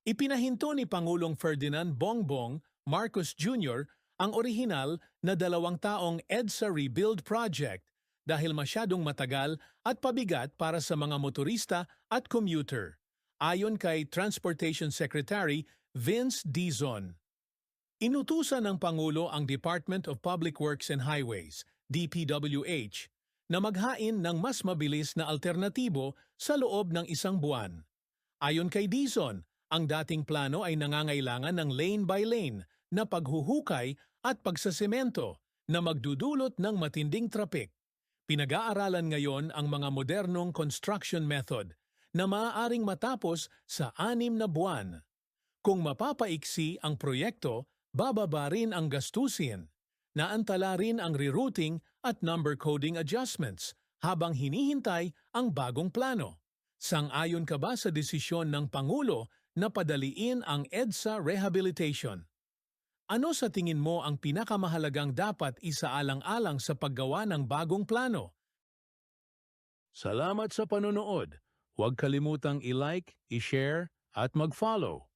Ipinahinto ni Pangulong Ferdinand Bongbong Marcos Jr. ang orihinal na dalawang taong EDSA Rebuild Project dahil masyadong matagal at pabigat para sa mga motorista at commuter, ayon kay Transportation Secretary Vince Dizon. Inutusan ng Pangulo ang Department of Public Works and Highways, DPWH, na maghain ng mas mabilis na alternatibo sa loob ng isang buwan. Ayon kay Dizon, ang dating plano ay nangangailangan ng lane-by-lane na paghuhukay at pagsasemento na magdudulot ng matinding trapik. Pinag-aaralan ngayon ang mga modernong construction method na maaaring matapos sa anim na buwan. Kung mapapaiksi ang proyekto, bababa rin ang gastusin. Naantala rin ang rerouting at number coding adjustments habang hinihintay ang bagong plano. Sang-ayon ka ba sa desisyon ng Pangulo na padaliin ang EDSA rehabilitation? Ano sa tingin mo ang pinakamahalagang dapat isaalang-alang sa paggawa ng bagong plano? Salamat sa panonood. Huwag kalimutang i-like, i-share at mag-follow.